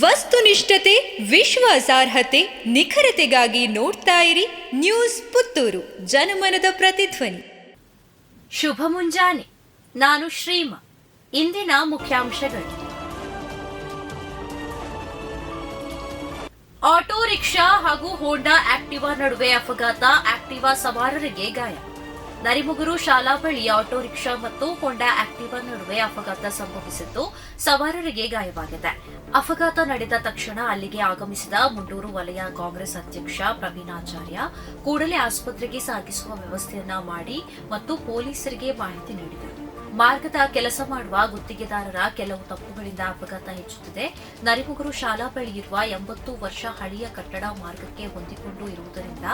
ವಸ್ತುನಿಷ್ಠತೆ, ವಿಶ್ವಾಸಾರ್ಹತೆ, ನಿಖರತೆಗಾಗಿ ನೋಡ್ತಾ ಇರಿ ನ್ಯೂಸ್ ಪುತ್ತೂರು, ಜನಮನದ ಪ್ರತಿಧ್ವನಿ. ಶುಭ ಮುಂಜಾನೆ. ನಾನು ಶ್ರೀಮ. ಇಂದಿನ ಮುಖ್ಯಾಂಶಗಳು. ಆಟೋ ರಿಕ್ಷಾ ಹಾಗೂ ಹೋಂಡಾ ಆಕ್ಟಿವಾ ನಡುವೆ ಅಪಘಾತ, ಆಕ್ಟಿವಾ ಸವಾರರಿಗೆ ಗಾಯ. ನರಿಮುಗುರು ಶಾಲಾ ಬಳಿ ಆಟೋ ರಿಕ್ಷಾ ಮತ್ತು ಹೊಂಡಾ ಆಕ್ಟಿವಾ ನಡುವೆ ಅಪಘಾತ ಸಂಭವಿಸಿದ್ದು ಸವಾರರಿಗೆ ಗಾಯವಾಗಿದೆ. ಅಪಘಾತ ನಡೆದ ತಕ್ಷಣ ಅಲ್ಲಿಗೆ ಆಗಮಿಸಿದ ಮುಂಡೂರು ವಲಯ ಕಾಂಗ್ರೆಸ್ ಅಧ್ಯಕ್ಷ ಪ್ರವೀಣಾಚಾರ್ಯ ಕೂಡಲೇ ಆಸ್ಪತ್ರೆಗೆ ಸಾಗಿಸುವ ವ್ಯವಸ್ಥೆಯನ್ನ ಮಾಡಿ ಮತ್ತು ಪೊಲೀಸರಿಗೆ ಮಾಹಿತಿ ನೀಡಿದರು. ಮಾರ್ಗದ ಕೆಲಸ ಮಾಡುವ ಗುತ್ತಿಗೆದಾರರ ಕೆಲವು ತಪ್ಪುಗಳಿಂದ ಅಪಘಾತ ಹೆಚ್ಚುತ್ತಿದೆ. ನರಿಮುಗುರು ಶಾಲಾ ಬಳಿ ಇರುವ ಎಂಬತ್ತು ವರ್ಷ ಹಳೆಯ ಕಟ್ಟಡ ಮಾರ್ಗಕ್ಕೆ ಹೊಂದಿಕೊಂಡು ಇರುವುದರಿಂದ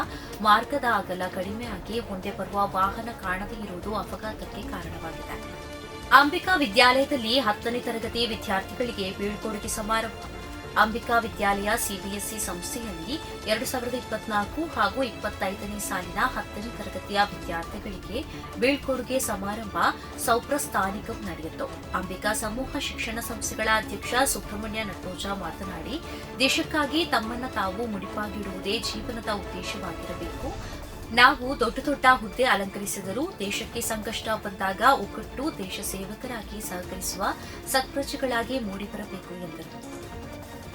ಮಾರ್ಗದ ಅಗಲ ಕಡಿಮೆಯಾಗಿ ಮುಂದೆ ಬರುವ ವಾಹನ ಕಾಣದೇ ಇರುವುದು ಅಪಘಾತಕ್ಕೆ ಕಾರಣವಾಗಿದೆ. ಅಂಬಿಕಾ ವಿದ್ಯಾಲಯದಲ್ಲಿ ಹತ್ತನೇ ತರಗತಿ ವಿದ್ಯಾರ್ಥಿಗಳಿಗೆ ಬೀಳ್ಕೊಡುಗೆ ಸಮಾರಂಭ ಅಂಬಿಕಾ ವಿದ್ಯಾಲಯ ಸಿಬಿಎಸ್ಇ ಸಂಸ್ಥೆಯಲ್ಲಿ ಎರಡು ಸಾವಿರದ ಇಪ್ಪತ್ನಾಲ್ಕು ಹಾಗೂ ಇಪ್ಪತ್ತೈದನೇ ಸಾಲಿನ ಹತ್ತನೇ ತರಗತಿಯ ವಿದ್ಯಾರ್ಥಿಗಳಿಗೆ ಬೀಳ್ಕೊಡುಗೆ ಸಮಾರಂಭ ಸೌಪ್ರಸ್ಥಾನಿಕಂ ನಡೆಯಿತು. ಅಂಬಿಕಾ ಸಮೂಹ ಶಿಕ್ಷಣ ಸಂಸ್ಥೆಗಳ ಅಧ್ಯಕ್ಷ ಸುಬ್ರಹ್ಮಣ್ಯ ನಟೋಜ ಮಾತನಾಡಿ, ದೇಶಕ್ಕಾಗಿ ತಮ್ಮನ್ನ ತಾವು ಮುಡಿಪಾಗಿಡುವುದೇ ಜೀವನದ ಉದ್ದೇಶವಾಗಿರಬೇಕು. ನಾವು ದೊಡ್ಡ ದೊಡ್ಡ ಹುದ್ದೆ ಅಲಂಕರಿಸಿದರೂ ದೇಶಕ್ಕೆ ಸಂಕಷ್ಟ ಬಂದಾಗ ಒಗ್ಗಟ್ಟು ದೇಶ ಸೇವಕರಾಗಿ ಸಹಕರಿಸುವ ಸತ್ಪ್ರಜೆಗಳಾಗಿ ಮೂಡಿಬರಬೇಕು ಎಂದರು.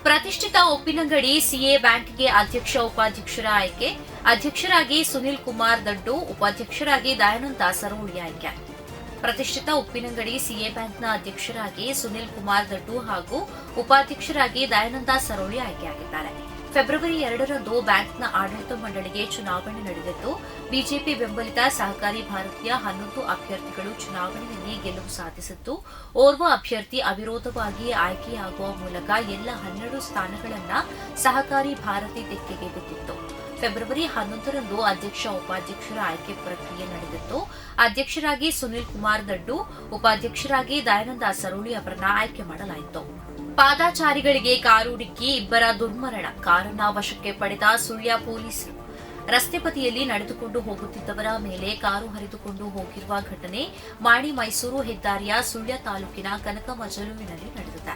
ಪ್ರತಿಷ್ಠಿತ ಉಪ್ಪಿನಂಗಡಿ ಸಿಎ ಬ್ಯಾಂಕ್ಗೆ ಅಧ್ಯಕ್ಷ ಉಪಾಧ್ಯಕ್ಷರ ಆಯ್ಕೆ, ಅಧ್ಯಕ್ಷರಾಗಿ ಸುನಿಲ್ ಕುಮಾರ್ ದಡ್ಡು, ಉಪಾಧ್ಯಕ್ಷರಾಗಿ ದಯಾನಂದ ಸರೋಳಿ ಆಯ್ಕೆ. ಪ್ರತಿಷ್ಠಿತ ಉಪ್ಪಿನಂಗಡಿ ಸಿಎ ಬ್ಯಾಂಕ್ನ ಅಧ್ಯಕ್ಷರಾಗಿ ಸುನಿಲ್ ಕುಮಾರ್ ದಡ್ಡು ಹಾಗೂ ಉಪಾಧ್ಯಕ್ಷರಾಗಿ ದಯಾನಂದ ಸರೋಳಿ ಆಯ್ಕೆಯಾಗಿದ್ದಾರೆ. ಫೆಬ್ರವರಿ ಎರಡರಂದು ಬ್ಯಾಂಕ್ನ ಆಡಳಿತ ಮಂಡಳಿಗೆ ಚುನಾವಣೆ ನಡೆದಿದ್ದು ಬಿಜೆಪಿ ಬೆಂಬಲಿತ ಸಹಕಾರಿ ಭಾರತೀಯ ಹನ್ನೊಂದು ಅಭ್ಯರ್ಥಿಗಳು ಚುನಾವಣೆಯಲ್ಲಿ ಗೆಲುವು ಸಾಧಿಸಿದ್ದು ಓರ್ವ ಅಭ್ಯರ್ಥಿ ಅವಿರೋಧವಾಗಿ ಆಯ್ಕೆಯಾಗುವ ಮೂಲಕ ಎಲ್ಲ ಹನ್ನೆರಡು ಸ್ಥಾನಗಳನ್ನು ಸಹಕಾರಿ ಭಾರತಿ ತೆಕ್ಕೆಗೆ ಬಿದ್ದಿತ್ತು ಫೆಬ್ರವರಿ ಹನ್ನೊಂದರಂದು ಅಧ್ಯಕ್ಷ ಉಪಾಧ್ಯಕ್ಷರ ಆಯ್ಕೆ ಪ್ರಕ್ರಿಯೆ ನಡೆದಿತ್ತು. ಅಧ್ಯಕ್ಷರಾಗಿ ಸುನಿಲ್ ಕುಮಾರ್ ದಡ್ಡು, ಉಪಾಧ್ಯಕ್ಷರಾಗಿ ದಯಾನಂದ ಸರೋಳಿ ಅವರನ್ನು ಆಯ್ಕೆ ಮಾಡಲಾಯಿತು. ಪಾದಾಚಾರಿಗಳಿಗೆ ಕಾರು ಡಿಕ್ಕಿ ಇಬ್ಬರ ದುರ್ಮರಣ ಕಾರನ್ನ ವಶಕ್ಕೆ ಪಡೆದ ಸುಳ್ಯ ಪೊಲೀಸರು. ರಸ್ತೆ ಬದಿಯಲ್ಲಿ ನಡೆದುಕೊಂಡು ಹೋಗುತ್ತಿದ್ದವರ ಮೇಲೆ ಕಾರು ಹರಿದುಕೊಂಡು ಹೋಗಿರುವ ಘಟನೆ ಮಾಣಿ ಮೈಸೂರು ಹೆದ್ದಾರಿಯ ಸುಳ್ಯ ತಾಲೂಕಿನ ಕನಕ ಮಜಲುವಿನಲ್ಲಿ ನಡೆದಿದೆ.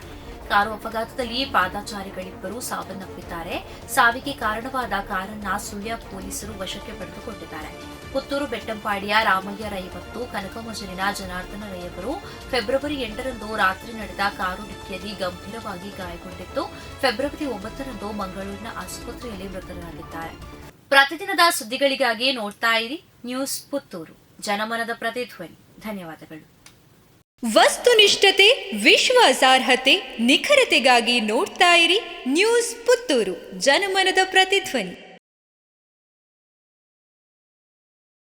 ಕಾರು ಅಪಘಾತದಲ್ಲಿ ಪಾದಾಚಾರಿಗಳಿಬ್ಬರು ಸಾವನ್ನಪ್ಪಿದ್ದಾರೆ. ಸಾವಿಗೆ ಕಾರಣವಾದ ಕಾರನ್ನ ಸುಳ್ಯ ಪೊಲೀಸರು ವಶಕ್ಕೆ ಪಡೆದುಕೊಂಡಿದ್ದಾರೆ. ಪುತ್ತೂರು ಬೆಟ್ಟಂಪಾಡಿಯ ರಾಮಯ್ಯ ರೈ ಮತ್ತು ಕನಕಮಜಲಿನ ಜನಾರ್ದನ ರೈ ಅವರು ಫೆಬ್ರವರಿ ಎಂಟರಂದು ರಾತ್ರಿ ನಡೆದ ಕಾರು ಡಿಕ್ಕಿಯಲ್ಲಿ ಗಂಭೀರವಾಗಿ ಗಾಯಗೊಂಡಿದ್ದು, ಫೆಬ್ರವರಿ ಒಂಬತ್ತರಂದು ಮಂಗಳೂರಿನ ಆಸ್ಪತ್ರೆಯಲ್ಲಿ ಮೃತರಾಗಿದ್ದಾರೆ. ಪ್ರತಿದಿನದ ಸುದ್ದಿಗಳಿಗಾಗಿ ನೋಡ್ತಾ ಇರಿ ನ್ಯೂಸ್ ಪುತ್ತೂರು. ಜನಮನದ ಪ್ರತಿಧ್ವನಿ. ಧನ್ಯವಾದಗಳು. ವಸ್ತುನಿಷ್ಠತೆ ವಿಶ್ವಾಸಾರ್ಹತೆ ನಿಖರತೆಗಾಗಿ ನೋಡ್ತಾ ಇರಿ ನ್ಯೂಸ್ ಪುತ್ತೂರು. ಜನಮನದ ಪ್ರತಿಧ್ವನಿ.